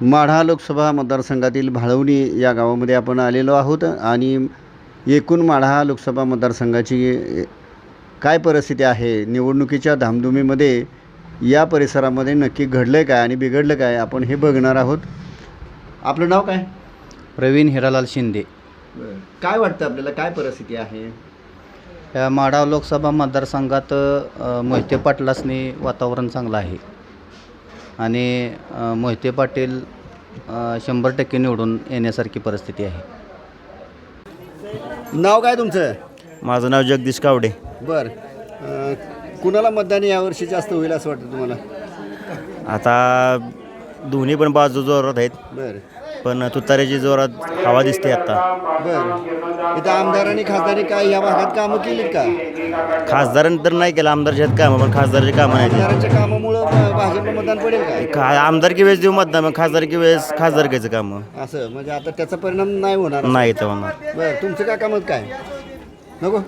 माढा लोकसभा मतदारसंघातील भाळवणी या गावामध्ये आपण आलेलो आहोत आणि एकूण माढा लोकसभा मतदारसंघाची काय परिस्थिती आहे निवडणुकीच्या धामधुमीमध्ये या परिसरामध्ये नक्की घडलं आहे काय आणि बिघडलं काय आपण हे बघणार आहोत. आपलं नाव काय? प्रवीण हिरालाल शिंदे. काय वाटतं आपल्याला? काय परिस्थिती आहे? या माढा लोकसभा मतदारसंघात मोहिते पाटलासनी वातावरण चांगलं आहे. आणि मोहिते पाटील शंभर टक्के निवडून येण्यासारखी परिस्थिती आहे. नाव काय तुमचं? माझं नाव जगदीश कावडे. बरं कुणाला मतदान यावर्षी जास्त होईल असं वाटतं तुम्हाला? आता दोन्ही पण बाजू जोरात आहेत. बरं. पण तुतारीची जोरात हवा दिसते आता. बरं. इथं आमदारांनी खासदारांनी काय या भागात कामं केलीत का? खासदारांनी तर नाही केलं आमदारच्या आहेत कामं पण खासदारची कामं नाही केली. आमदारांच्या कामामुळं भाजपला मतदान पडेल का? खा आमदारकी वेळेस देऊ मतदान मग खासदारकी वेळेस खासदारकीचं कामं. असं म्हणजे आता त्याचा परिणाम नाही होणार. नाही तर म्हणणार बरं तुमचं काय कामत काय? नको?